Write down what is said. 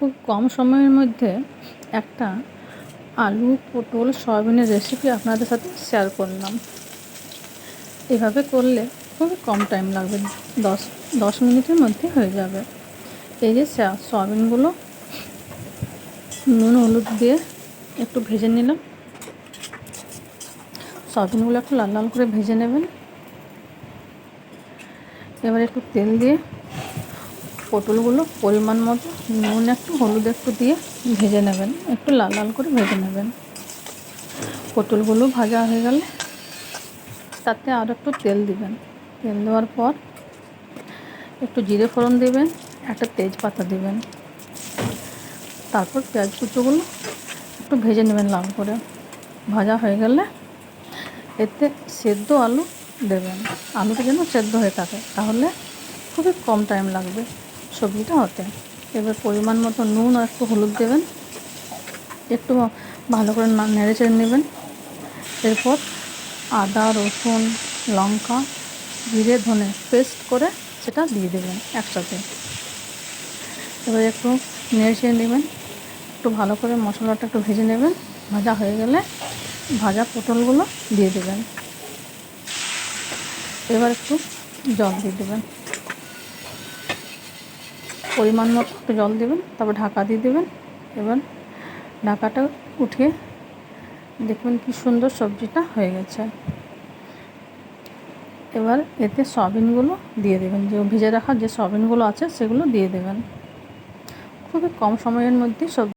খুব কম সময়ের মধ্যে একটা আলু পটল সয়াবিনের রেসিপি আপনাদের সাথে শেয়ার করলাম। এভাবে করলে খুবই কম টাইম লাগবে, দশ দশ মিনিটের মধ্যে হয়ে যাবে। এই যে সয়া- সয়াবিনগুলো নুন, হলুদ দিয়ে একটু ভেজে নিলাম। সয়াবিনগুলো একটু লাল লাল করে ভেজে নেবেন। এবার একটু তেল দিয়ে পটলগুলো পরিমাণ মতো, নুন একটু, হলুদ একটু দিয়ে ভেজে নেবেন। একটু লাল লাল করে ভেজে নেবেন। পটলগুলো ভাজা হয়ে গেলে তাতে আর একটু তেল দিবেন। তেল দেওয়ার পর একটু জিরে ফোড়ন দেবেন, একটা তেজপাতা দিবেন। তারপর পেঁয়াজ কুচোগুলো একটু ভেজে নেবেন লাল করে। ভাজা হয়ে গেলে এতে সেদ্ধ আলু দেবেন। আলুটা যেন সেদ্ধ হয়ে থাকে, তাহলে খুবই কম টাইম লাগবে। সবজিটা হতে। এবার পরিমাণ মতো নুন আর একটু হলুদ দেবেন। একটু ভালো করে নেড়ে চেড়ে নেবেন। এরপর আদা, রসুন, লঙ্কা, জিরে, ধনে পেস্ট করে সেটা দিয়ে দেবেন একসাথে। এবার একটু নেড়ে চেড়ে নেবেন। একটু ভালো করে মশলাটা একটু ভেজে নেবেন। ভাজা হয়ে গেলে ভাজা পটলগুলো দিয়ে দেবেন। এবার একটু জল দিয়ে দেবেন। পরিমাণ মতো একটু জল দেবেন, তারপর ঢাকা দিয়ে দেবেন। এবার ঢাকাটা উঠে দেখবেন কি সুন্দর সবজিটা হয়ে গেছে। এবার এতে সয়াবিনগুলো দিয়ে দেবেন, যে ভিজে রাখা যে সয়াবিনগুলো আছে সেগুলো দিয়ে দেবেন। খুবই কম সময়ের মধ্যে সব